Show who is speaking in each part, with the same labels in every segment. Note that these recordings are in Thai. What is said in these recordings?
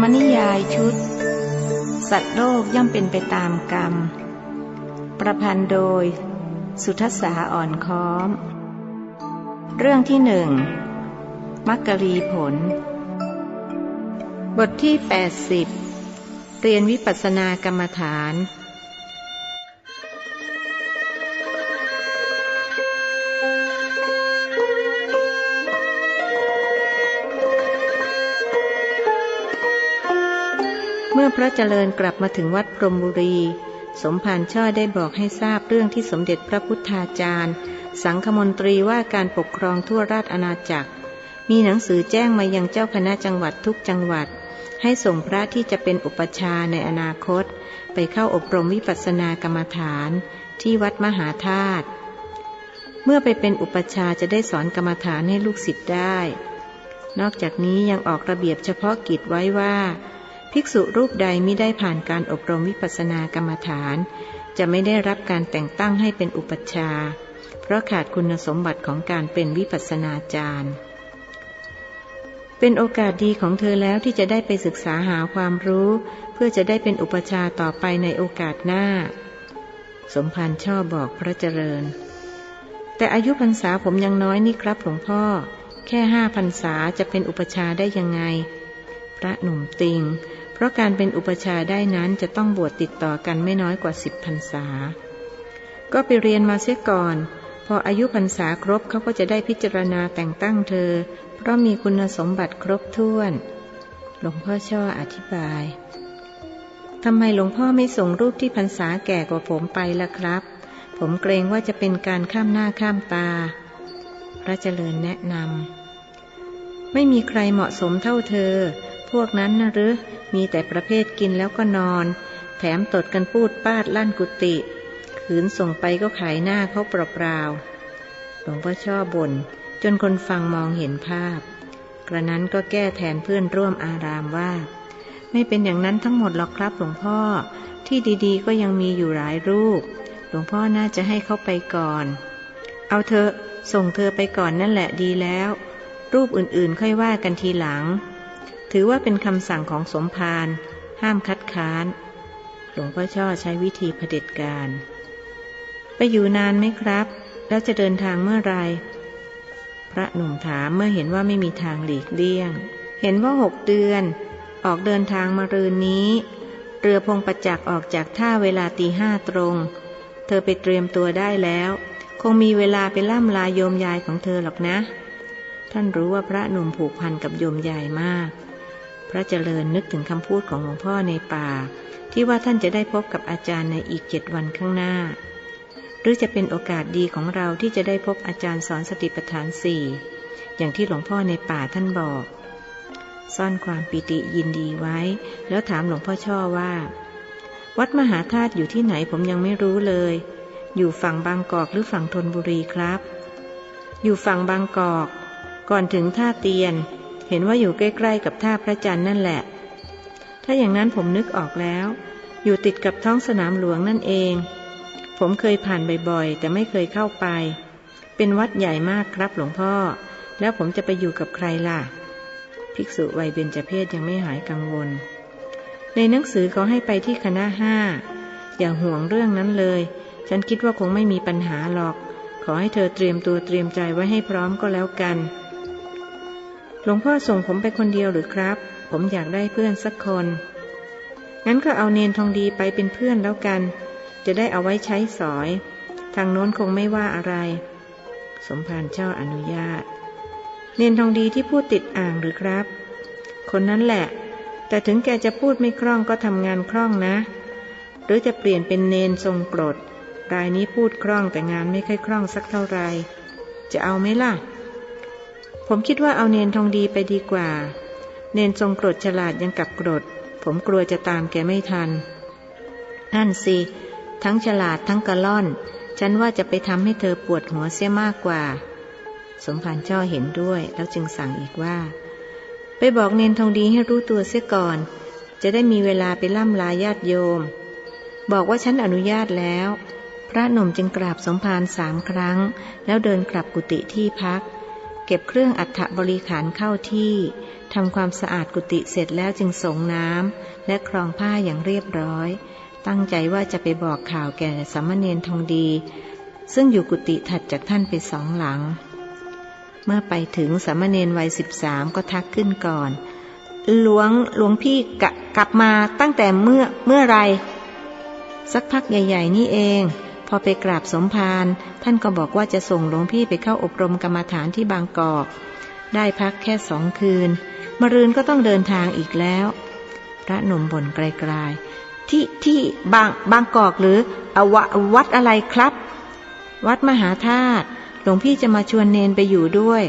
Speaker 1: มนิยายชุด สัตว์โลกย่อมเป็นไปตามกรรม ประพันธ์โดย สุทศาอ่อนค้อม เรื่องที่หนึ่งมักกะลีผล บทที่ 80 เรียนวิปัสสนากรรมฐาน มื่อพระเจริญกลับมาถึงวัดพรมบุรี สมภารช่อได้บอกให้ทราบเรื่องที่สมเด็จพระพุทธาจารย์ สังฆมนตรีว่าการปกครองทั่วราชอาณาจักร มีหนังสือแจ้งมายังเจ้าคณะจังหวัดทุกจังหวัด ให้ส่งพระที่จะเป็นอุปชาในอนาคต ไปเข้าอบรมวิปัสสนากรรมฐาน ที่วัดมหาธาตุเมื่อไปเป็นอุปชาจะได้สอนกรรมฐานให้ลูกศิษย์ได้ นอกจากนี้ยังออกระเบียบเฉพาะกิจไว้ว่า ภิกษุรูปใดไม่ได้ผ่านการอบรมวิปัสสนากรรมฐาน จะไม่ได้รับการแต่งตั้งให้เป็นอุปัชฌาย์เพราะขาดคุณสมบัติของการเป็นวิปัสสนาจารย์ เป็นโอกาสดีของเธอแล้วที่จะได้ไปศึกษาหาความรู้ เพื่อจะได้เป็นอุปชฌาย์ต่อไปในโอกาสหน้า สมภารชอบบอกพระเจริญ แต่อายุพรรษาผมยังน้อยนี่ครับหลวงพ่อ แค่ห้าพรรษาจะเป็นอุปชาได้ยังไง พระหนุ่มติง ราะการเป็นอุปชาได้นั้นจะต้องบวชติดต่อกันไม่น้อยกว่าสิบพรรษา ก็ไปเรียนมาเสียก่อน พออายุพรรษาครบเขาก็จะได้พิจารณาแต่งตั้งเธอ เพราะมีคุณสมบัติครบถ้วน หลวงพ่อช่ออธิบายทำไมหลวงพ่อไม่ส่งรูปที่พรรษาแก่กว่าผมไปล่ะครับ ผมเกรงว่าจะเป็นการข้ามหน้าข้ามตา พระเจริญแนะนำไม่มีใครเหมาะสมเท่าเธอ พวกนั้นนะหรือ มีแต่ประเภทกินแล้วก็นอน แถมตดกันพูดปาดลั่นกุฏิขืนส่งไปก็ขายหน้าเขาเปล่าๆหลวงพ่อชอบบ่นจนคนฟังมองเห็นภาพ กระนั้นก็แก้แทนเพื่อนร่วมอารามว่า ไม่เป็นอย่างนั้นทั้งหมดหรอกครับหลวงพ่อที่ดีๆ ก็ยังมีอยู่หลายรูป หลวงพ่อน่าจะให้เขาไปก่อน เอาเธอส่งเธอไปก่อนนั่นแหละดีแล้ว รูปอื่นๆ ค่อยว่ากันทีหลัง ถือว่าเป็นคำสั่งของสมภารห้ามคัดค้าน หลวงพ่อช่อใช้วิธีเผด็จการ ไปอยู่นานไหมครับ แล้วจะเดินทางเมื่อไร พระหนุ่มถามเมื่อเห็นว่าไม่มีทางหลีกเลี่ยง เห็นว่าหกเดือน ออกเดินทางมารืนนี้ เรือพงประจักษ์ออกจากท่าเวลาตีห้าตรง เธอไปเตรียมตัวได้แล้ว คงมีเวลาไปล่ำลาโยมยายของเธอหรอกนะ ท่านรู้ว่าพระหนุ่มผูกพันกับโยมยายมาก พระเจริญนึกถึงคำพูดของหลวงพ่อในป่า ที่ว่าท่านจะได้พบกับอาจารย์ในอีกเจ็ดวันข้างหน้า หรือจะเป็นโอกาสดีของเราที่จะได้พบอาจารย์สอนสติปัฏฐานสี่อย่างที่หลวงพ่อในป่าท่านบอก ซ่อนความปิติยินดีไว้ แล้วถามหลวงพ่อช่อว่า วัดมหาธาตุอยู่ที่ไหนผมยังไม่รู้เลย อยู่ฝั่งบางกอกหรือฝั่งธนบุรีครับ อยู่ฝั่งบางกอก ก่อนถึงท่าเตียน เห็นว่าอยู่ใกล้ๆกับท่าพระจันทร์นั่นแหละ ถ้าอย่างนั้นผมนึกออกแล้ว อยู่ติดกับท้องสนามหลวงนั่นเอง ผมเคยผ่านบ่อยๆ แต่ไม่เคยเข้าไป เป็นวัดใหญ่มากครับหลวงพ่อ แล้วผมจะไปอยู่กับใครล่ะ ภิกษุวัยเบญจเพศยังไม่หายกังวล ในหนังสือเขาให้ไปที่คณะห้า อย่าห่วงเรื่องนั้นเลย ฉันคิดว่าคงไม่มีปัญหาหรอก ขอให้เธอเตรียมตัวเตรียมใจไว้ให้พร้อมก็แล้วกัน หลวงพ่อส่งผมไปคนเดียวหรือครับ ผมอยากได้เพื่อนสักคน งั้นก็เอาเนนทองดีไปเป็นเพื่อนแล้วกัน จะได้เอาไว้ใช้สอย ทางโน้นคงไม่ว่าอะไร สมภารเจ้าอนุญาต เนนทองดีที่พูดติดอ่างหรือครับ คนนั้นแหละ แต่ถึงแกจะพูดไม่คล่องก็ทำงานคล่องนะ หรือจะเปลี่ยนเป็นเนนทรงกรดรายนี้พูดคล่องแต่งานไม่ค่อยคล่องสักเท่าไหร่จะเอาไหมล่ะ ผมคิดว่าเอาเนนทองดีไปดีกว่า เนนทรงกรดฉลาดยังกับกรด ผมกลัวจะตามแกไม่ทัน นั่นสิ ทั้งฉลาดทั้งกระล่อน ฉันว่าจะไปทำให้เธอปวดหัวเสียมากกว่า สมภารช่อเห็นด้วย แล้วจึงสั่งอีกว่า ไปบอกเนนทองดีให้รู้ตัวเสียก่อน จะได้มีเวลาไปล่ำลาญาติโยม บอกว่าฉันอนุญาตแล้ว พระหนุ่มจึงกราบสมภารสามครั้ง แล้วเดินกลับกุฏิที่พัก เก็บเครื่องอัฐบริขารเข้าที่ทำความสะอาดกุฏิเสร็จแล้วจึงส่งน้ำและครองผ้าอย่างเรียบร้อย ตั้งใจว่าจะไปบอกข่าวแก่สามเณรทองดี ซึ่งอยู่กุฏิถัดจากท่านไปสองหลัง เมื่อไปถึงสามเณรวัยสิบสามก็ทักขึ้นก่อน หลวงหลวงพี่กกลับมาตั้งแต่เมื่อเมื่อไร สักพักใหญ่ ๆ นี่เอง พอไปกราบสมภารท่านก็บอกว่าจะส่งหลวงพี่ไปเข้าอบรมกรรมฐานที่บางกอก ได้พักแค่สองคืนมรืนก็ต้องเดินทางอีกแล้ว พระหนุ่มบ่นไกลๆ ที่ที่บางบางกอกหรืออววัดอะไรครับ วัดมหาธาตุหลวงพี่จะมาชวนเนนไปอยู่ด้วย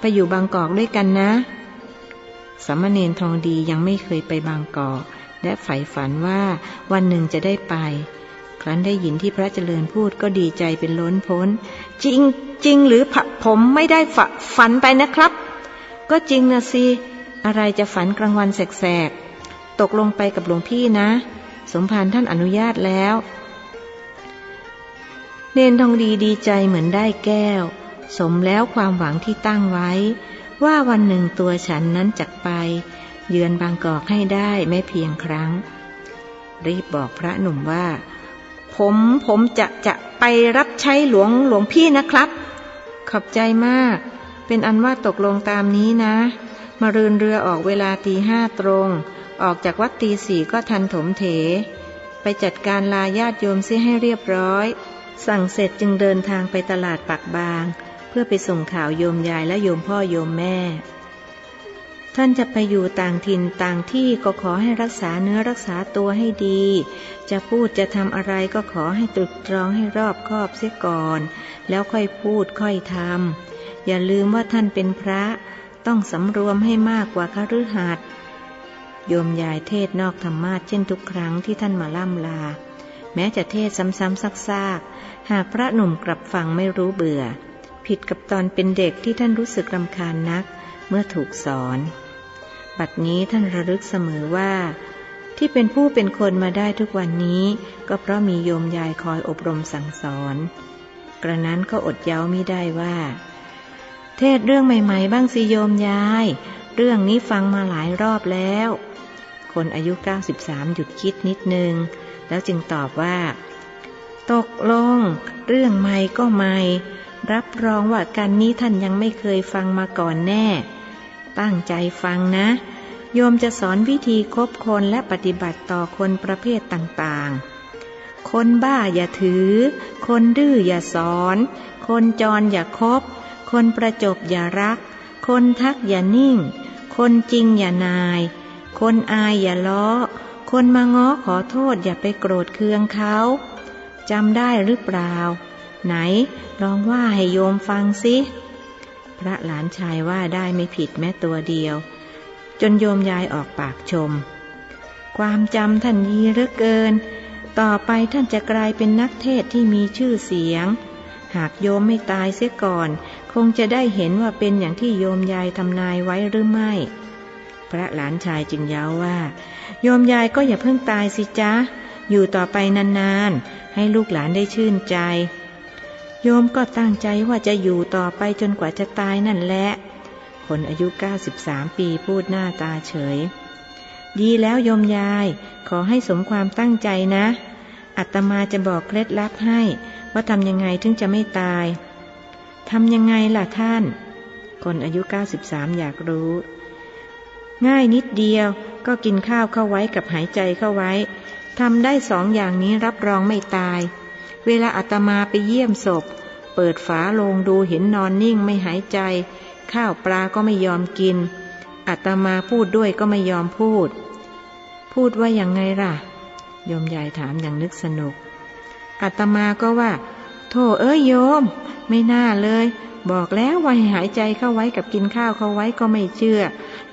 Speaker 1: ไปอยู่บางกอกด้วยกันนะสามเณรทองดียังไม่เคยไปบางกอกและใฝ่ฝันว่าวันหนึ่งจะได้ไป รั้นได้ยินที่พระเจริญพูดก็ดีใจเป็นล้นพ้น จริงจริงหรือผมไม่ได้ฝฝันไปนะครับ ก็จริงนะสิอะไรจะฝันกลางวันแสกๆตกลงไปกับหลวงพี่นะ สมภารท่านอนุญาตแล้วเนนทองดีดีใจเหมือนได้แก้ว สมแล้วความหวังที่ตั้งไว้ ว่าวันหนึ่งตัวฉันนั้นจักไป เยือนบางกอกให้ได้ไม่เพียงครั้ง รีบบอกพระหนุ่มว่า ผมผมจะจะไปรับใช้หลวงหลวงพี่นะครับ ขอบใจมาก เป็นอันว่าตกลงตามนี้นะ มารืนเรือออกเวลาตีห้าตรง ออกจากวัดตีสี่ก็ทันถมเถ ไปจัดการลาญาติโยมเสียให้เรียบร้อย สั่งเสร็จจึงเดินทางไปตลาดปักบาง เพื่อไปส่งข่าวโยมยายและโยมพ่อโยมแม่ ท่านจะไปอยู่ต่างถิ่นต่างที่ก็ขอให้รักษาเนื้อรักษาตัวให้ดี จะพูดจะทำอะไรก็ขอให้ตรึกตรองให้รอบคอบเสียก่อน แล้วค่อยพูดค่อยทำอย่าลืมว่าท่านเป็นพระ ต้องสำรวมให้มากกว่าคฤหัสถ์โยมยายเทศนอกธรรมาเช่นทุกครั้งที่ท่านมาล่ำลา แม้จะเทศซ้ำๆซักๆ หากพระหนุ่มกลับฟังไม่รู้เบื่อ ผิดกับตอนเป็นเด็กที่ท่านรู้สึกรำคาญนักเมื่อถูกสอน บัดนี้ท่านระลึกเสมอว่า ที่เป็นผู้เป็นคนมาได้ทุกวันนี้ ก็เพราะมีโยมยายคอยอบรมสั่งสอน กระนั้นก็อดเย้ามิได้ว่า เทศเรื่องใหม่ ๆ บ้างสิโยมยาย เรื่องนี้ฟังมาหลายรอบแล้ว คนอายุ 93 หยุดคิดนิดนึง แล้วจึงตอบว่า ตกลง เรื่องใหม่ก็ใหม่รับรองว่ากันนี้ท่านยังไม่เคยฟังมาก่อนแน่ ตั้งใจฟังนะ โยมจะสอนวิธีคบคนและปฏิบัติต่อคนประเภทต่างๆ คนบ้าอย่าถือ คนดื้ออย่าสอน คนจรอย่าคบ คนประจบอย่ารัก คนทักอย่านิ่ง คนจริงอย่านาย คนอายอย่าล้อ คนมาง้อขอโทษอย่าไปโกรธเคืองเขาจำได้หรือเปล่า ไหนลองว่าให้โยมฟังสิ พระหลานชายว่าได้ไม่ผิดแม้ตัวเดียว จนโยมยายออกปากชม ความจำท่านดีเหลือเกิน ต่อไปท่านจะกลายเป็นนักเทศที่มีชื่อเสียง หากโยมไม่ตายเสียก่อน คงจะได้เห็นว่าเป็นอย่างที่โยมยายทำนายไว้หรือไม่ พระหลานชายจึงย้าว่า โยมยายก็อย่าเพิ่งตายสิจ๊ะ อยู่ต่อไปนานๆ ให้ลูกหลานได้ชื่นใจ โยมก็ตั้งใจว่าจะอยู่ต่อไปจนกว่าจะตายนั่นแหละ คนอายุ 93 ปีพูดหน้าตาเฉย ดีแล้วโยมยาย ขอให้สมความตั้งใจนะ อัตมาจะบอกเคล็ดลับให้ ว่าทำยังไงถึงจะไม่ตาย ทำยังไงล่ะท่าน คนอายุ 93 อยากรู้ ง่ายนิดเดียวก็กินข้าวเข้าไว้กับหายใจเข้าไว้ทำได้สองอย่างนี้รับรองไม่ตาย เวลาอาตมาไปเยี่ยมศพ เปิดฝาโลงดูเห็นนอนนิ่งไม่หายใจ ข้าวปลาก็ไม่ยอมกินอาตมาพูดด้วยก็ไม่ยอมพูด พูดว่าอย่างไงล่ะโยมยายถามอย่างนึกสนุกอาตมาก็ว่า โธ่เอ้ยโยม ไม่น่าเลย บอกแล้วว่าให้หายใจเข้าไว้กับกินข้าวเข้าไว้ก็ไม่เชื่อ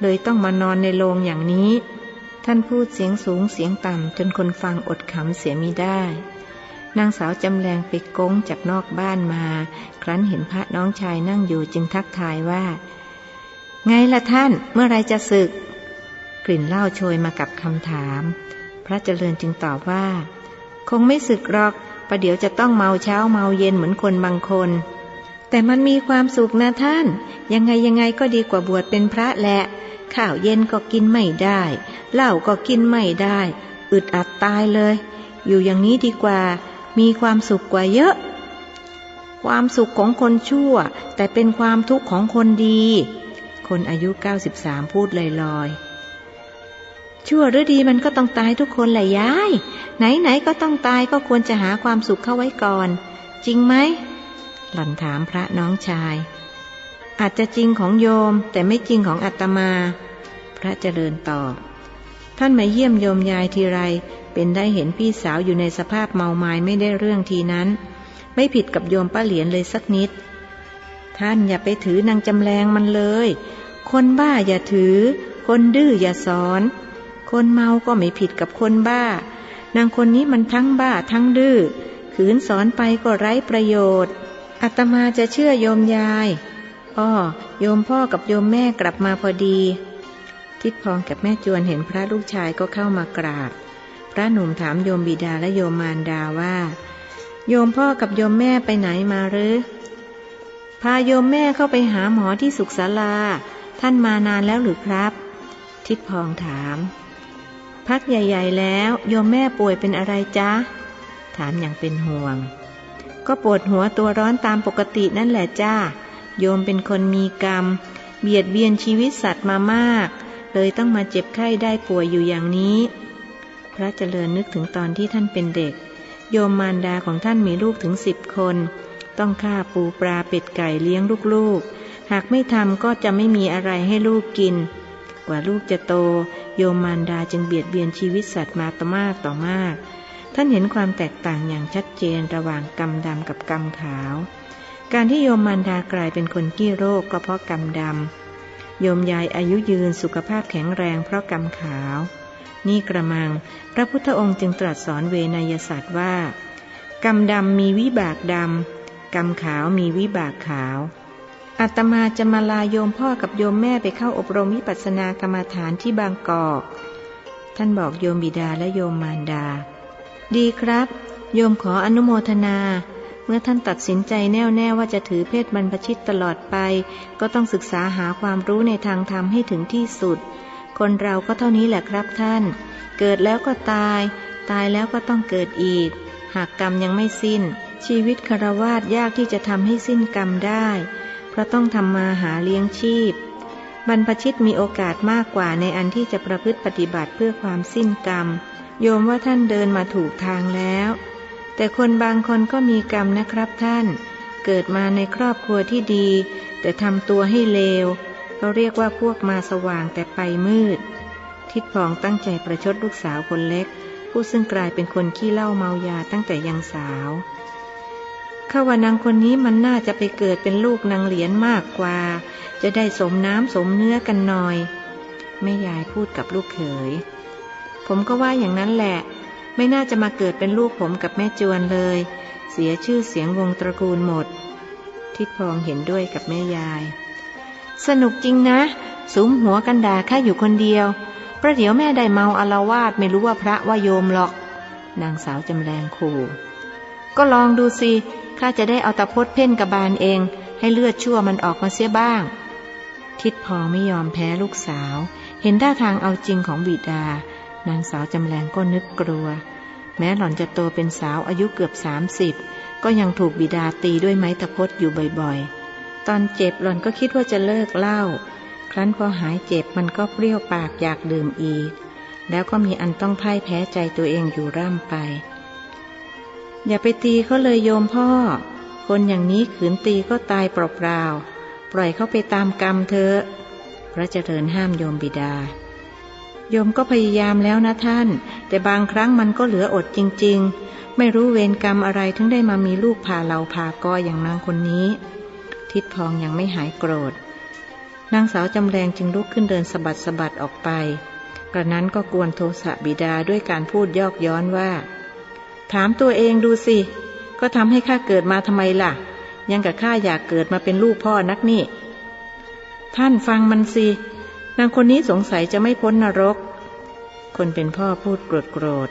Speaker 1: เลยต้องมานอนในโรงอย่างนี้ ท่านพูดเสียงสูงเสียงต่ำจนคนฟังอดขำเสียมิได้ นางสาวจำแรงไปก้งจากนอกบ้านมา ครั้นเห็นพระน้องชายนั่งอยู่จึงทักทายว่า ไงล่ะท่าน เมื่อไรจะศึก กลิ่นเหล้าโชยมากับคำถาม พระเจริญจึงตอบว่า คงไม่ศึกหรอกประเดี๋ยวจะต้องเมาเช้าเมาเย็นเหมือนคนบางคน แต่มันมีความสุขนะท่าน ยังไงยังไงก็ดีกว่าบวชเป็นพระแหละ ข้าวเย็นก็กินไม่ได้ เหล้าก็กินไม่ได้ อึดอัดตายเลย อยู่อย่างนี้ดีกว่า มีความสุขกว่าเยอะ ความสุขของคนชั่ว แต่เป็นความทุกข์ของคนดี คนอายุ 93 พูดลอยๆ ชั่วหรือดีมันก็ต้องตายทุกคนแหละยาย ไหนๆก็ต้องตายก็ควรจะหาความสุขเข้าไว้ก่อน จริงไหมหล่อนถามพระน้องชาย อาจจะจริงของโยมแต่ไม่จริงของอาตมา พระเจริญตอบท่านมาเยี่ยมโยมยายทีไร เป็นได้เห็นพี่สาวอยู่ในสภาพเมาไม้ไม่ได้เรื่องทีนั้น ไม่ผิดกับโยมป้าเหรียญเลยสักนิด ท่านอย่าไปถือนางจำแรงมันเลย คนบ้าอย่าถือ คนดื้ออย่าสอน คนเมาก็ไม่ผิดกับคนบ้า นางคนนี้มันทั้งบ้าทั้งดื้อขืนสอนไปก็ไร้ประโยชน์อาตมาจะเชื่อโยมยายอ้อโยมพ่อกับโยมแม่กลับมาพอดี ทิดพองกับแม่จวนเห็นพระลูกชายก็เข้ามากราบ พระหนุ่มถามโยมบิดาและโยมมารดาว่า โยมพ่อกับโยมแม่ไปไหนมาหรือ พาโยมแม่เข้าไปหาหมอที่สุขศาลา ท่านมานานแล้วหรือครับ ทิดพองถาม พักใหญ่ ๆ แล้วโยมแม่ป่วยเป็นอะไรจ๊ะ ถามอย่างเป็นห่วง ก็ปวดหัวตัวร้อนตามปกตินั่นแหละจ้า โยมเป็นคนมีกรรม เบียดเบียนชีวิตสัตว์มามาก เลยต้องมาเจ็บไข้ได้ป่วยอยู่อย่างนี้ พระเจริญนึกถึงตอนที่ท่านเป็นเด็ก โยมมารดาของท่านมีลูกถึงสิบคน ต้องฆ่าปูปลาเป็ดไก่เลี้ยงลูกๆ หากไม่ทำก็จะไม่มีอะไรให้ลูกกิน กว่าลูกจะโต โยมมารดาจึงเบียดเบียนชีวิตสัตว์มาต่อมากต่อมาก ท่านเห็นความแตกต่างอย่างชัดเจนระหว่างกรรมดำกับกรรมขาว การที่โยมมารดากลายเป็นคนขี้โรคก็เพราะกรรมดำโยมยายอายุยืนสุขภาพแข็งแรงเพราะกรรมขาว นี่กระมัง พระพุทธองค์จึงตรัสสอนเวนยศาสตร์ว่า กรรมดำมีวิบากดำ กรรมขาวมีวิบากขาว อาตมาจะมาลาโยมพ่อกับโยมแม่ไปเข้าอบรมวิปัสสนากรรมฐานที่บางกอก ท่านบอกโยมบิดาและโยมมารดา ดีครับ โยมขออนุโมทนาเมื่อท่านตัดสินใจแน่วแน่ว่าจะถือเพศบรรพชิตตลอดไป ก็ต้องศึกษาหาความรู้ในทางธรรมให้ถึงที่สุด คนเราก็เท่านี้แหละครับท่าน เกิดแล้วก็ตาย ตายแล้วก็ต้องเกิดอีก หากกรรมยังไม่สิ้น ชีวิตคารวาสยากที่จะทำให้สิ้นกรรมได้ เพราะต้องทำมาหาเลี้ยงชีพ บรรพชิตมีโอกาสมากกว่าในอันที่จะประพฤติปฏิบัติเพื่อความสิ้นกรรม โยมว่าท่านเดินมาถูกทางแล้ว แต่คนบางคนก็มีกรรมนะครับท่าน เกิดมาในครอบครัวที่ดี แต่ทำตัวให้เลว เขาเรียกว่าพวกมาสว่างแต่ไปมืด ทิดพองตั้งใจประชดลูกสาวคนเล็ก ผู้ซึ่งกลายเป็นคนขี้เล้าเมายาตั้งแต่ยังสาวข้าว่านางคนนี้มันน่าจะไปเกิดเป็นลูกนางเหรียญมากกว่า จะได้สมน้ำสมเนื้อกันหน่อยแม่ยายพูดกับลูกเขย ผมก็ว่าอย่างนั้นแหละ ไม่น่าจะมาเกิดเป็นลูกผมกับแม่จวนเลย เสียชื่อเสียงวงตระกูลหมด ทิดพองเห็นด้วยกับแม่ยาย สนุกจริงนะสุมหัวกันด่าแค่อยู่คนเดียว ประเดี๋ยวแม่ได้เมาอารวาสไม่รู้ว่าพระว่าโยมหรอก นางสาวจำแรงขู่ก็ลองดูสิข้าจะได้เอาตะพดเพ่นกระบาลเอง ให้เลือดชั่วมันออกมาเสียบ้าง ทิดพอไม่ยอมแพ้ลูกสาว เห็นท่าทางเอาจริงของบิดา นางสาวจำแรงก็นึกกลัว แม้หล่อนจะโตเป็นสาวอายุเกือบสามสิบก็ยังถูกบิดาตีด้วยไม้ตะพดอยู่บ่อยๆ ตอนเจ็บหล่อนก็คิดว่าจะเลิกเหล้าครั้นพอหายเจ็บมันก็เปรี้ยวปากอยากดื่มอีก แล้วก็มีอันต้องพ่ายแพ้ใจตัวเองอยู่ร่ำไป อย่าไปตีเขาเลยโยมพ่อ คนอย่างนี้ขืนตีก็ตายเปล่าๆ ปล่อยเขาไปตามกรรมเถอะ พระเจริญห้ามโยมบิดา โยมก็พยายามแล้วนะท่าน แต่บางครั้งมันก็เหลืออดจริง ๆ ไม่รู้เวรกรรมอะไรถึงได้มามีลูกพาเราพากออย่างนางคนนี้ ทิดพองยังไม่หายโกรธ นางสาวจำแรงจึงลุกขึ้นเดินสะบัดสะบัดออกไป กระนั้นก็กวนโทสะบิดาด้วยการพูดยอกย้อนว่า ถามตัวเองดูสิ ก็ทำให้ข้าเกิดมาทำไมล่ะ ยังกับข้าอยากเกิดมาเป็นลูกพ่อนักนี่ ท่านฟังมันสิ นางคนนี้สงสัยจะไม่พ้นนรก คนเป็นพ่อพูดโกรธโกรธ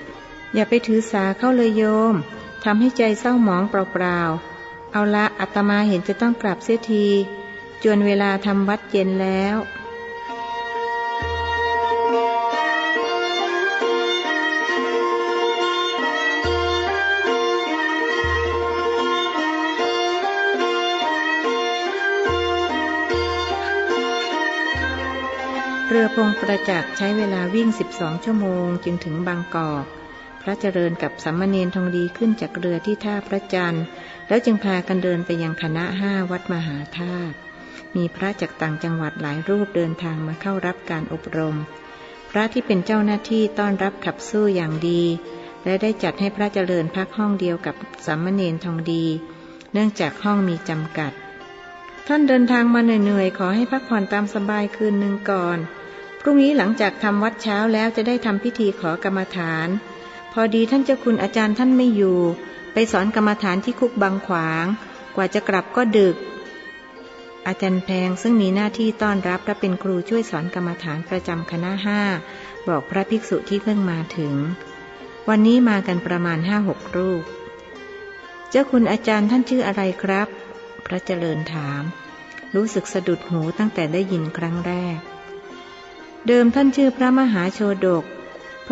Speaker 1: อย่าไปถือสาเข้าเลยโยมทำให้ใจเศร้าหมองเปล่าๆ เอาละอัตมาเห็นจะต้องกลับเสียที จวนเวลาทำวัดเย็นแล้วเรือพงประจักษ์ใช้เวลาวิ่ง 12 ชั่วโมงจึงถึงบางกอก พระเจริญกับสัมมเนนทองดีขึ้นจากเรือที่ท่าพระจันทร์ แล้วจึงพากันเดินไปยังคณะห้าวัดมหาธาตุมีพระจากต่างจังหวัดหลายรูปเดินทางมาเข้ารับการอบรม พระที่เป็นเจ้าหน้าที่ต้อนรับขับสู้อย่างดี และได้จัดให้พระเจริญพักห้องเดียวกับสัมมเนนทองดี เนื่องจากห้องมีจำกัด ท่านเดินทางมาเหนื่อยๆ ขอให้พักผ่อนตามสบายคืนหนึ่งก่อน พรุ่งนี้หลังจากทำวัดเช้าแล้วจะได้ทำพิธีขอกรรมฐาน พอดีท่านเจ้าคุณอาจารย์ท่านไม่อยู่ ไปสอนกรรมฐานที่คุกบางขวาง กว่าจะกลับก็ดึก อาจารย์แพงซึ่งมีหน้าที่ต้อนรับและเป็นครูช่วยสอนกรรมฐานประจำคณะห้าบอกพระภิกษุที่เพิ่งมาถึง วันนี้มากันประมาณห้าหกรูป เจ้าคุณอาจารย์ท่านชื่ออะไรครับ พระเจริญถาม รู้สึกสะดุดหูตั้งแต่ได้ยินครั้งแรก เดิมท่านชื่อพระมหาโชดก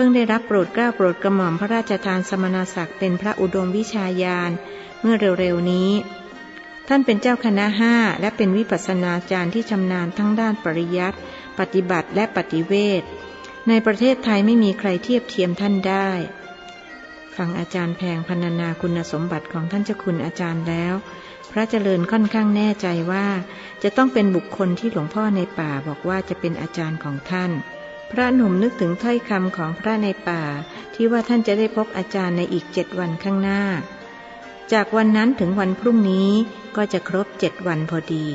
Speaker 1: พิ่งได้รับโปรดเกล้าโปรดกระหม่อมพระราชทานสมณศักดิ์เป็นพระอุดมวิชาญาณเมื่อเร็วๆนี้ ท่านเป็นเจ้าคณะห้าและเป็นวิปัสสนาจารย์ที่ชำนาญทั้งด้านปริยัติปฏิบัติและปฏิเวทในประเทศไทยไม่มีใครเทียบเทียมท่านได้ ฟังอาจารย์แพงพรรณนาคุณสมบัติของท่านเจ้าคุณอาจารย์แล้ว พระเจริญค่อนข้างแน่ใจว่า จะต้องเป็นบุคคลที่หลวงพ่อในป่าบอกว่าจะเป็นอาจารย์ของท่าน พระหนุ่มนึกถึงถ้อยคำของพระในป่า ที่ว่าท่านจะได้พบอาจารย์ในอีกเจ็ดวันข้างหน้า จากวันนั้นถึงวันพรุ่งนี้ก็จะครบเจ็ดวันพอดี